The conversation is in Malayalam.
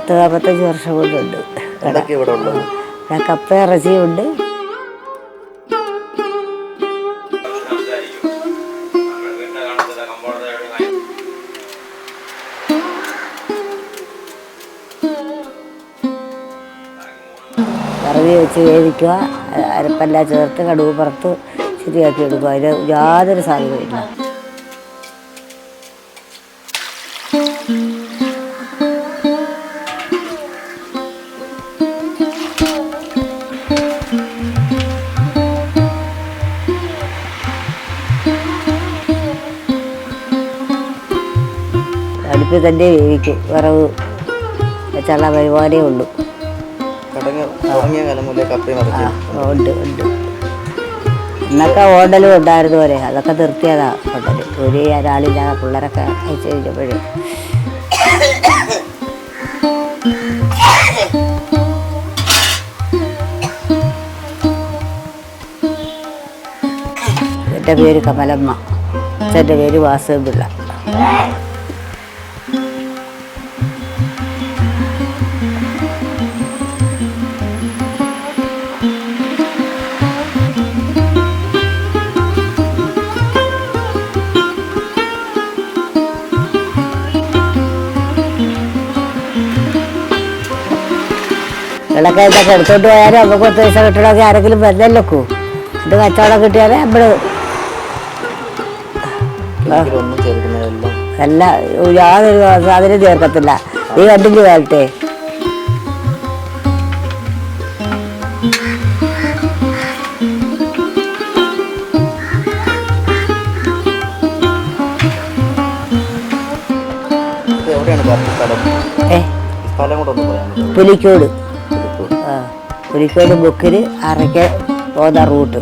പത്ത് നാൽപ്പത്തഞ്ച് വർഷം കൊണ്ടുണ്ട്. ഇവിടെ കപ്പ ഇറച്ചിയുണ്ട്. കറവി വെച്ച് വേവിക്കുക. അരപ്പെല്ലാം ചേർത്ത് കടുവ് പുറത്ത് ശരിയാക്കി എടുക്കുക. അതിന് യാതൊരു സാധ്യതയില്ല അടുപ്പിൽ തന്നെ വേവിക്കും. വിറവ് വെച്ചുള്ള പരിപാടിയേ ഉള്ളൂ. ഉണ്ട് ഓടലും ഉണ്ടായിരുന്നു പോലെ. അതൊക്കെ നിർത്തിയതാ ഓടൽ ഒരു ഒരാളില്ലാതെ പിള്ളേരൊക്കെ അയച്ചു കഴിഞ്ഞപ്പോഴേ. എന്റെ പേര് കമലമ്മ. എന്റെ പേര് വാസുദേവ് വിളക്ക് ഇതൊക്കെ എടുത്തോണ്ട് പോയാലും നമുക്ക് പത്ത് പൈസ കിട്ടണമെങ്കിൽ ആരെങ്കിലും വരുന്നല്ലോക്കൂ ഇത് കച്ചവടം കിട്ടിയാലേ നമ്മൾ അല്ല യാതൊരു സാധനം ചേർക്കത്തില്ല. നീ കണ്ടില്ല കാലത്തെ പുലിക്കോട്. ആ ബുക്കിൽ അറയ്ക്ക് പോകുന്ന റൂട്ട്.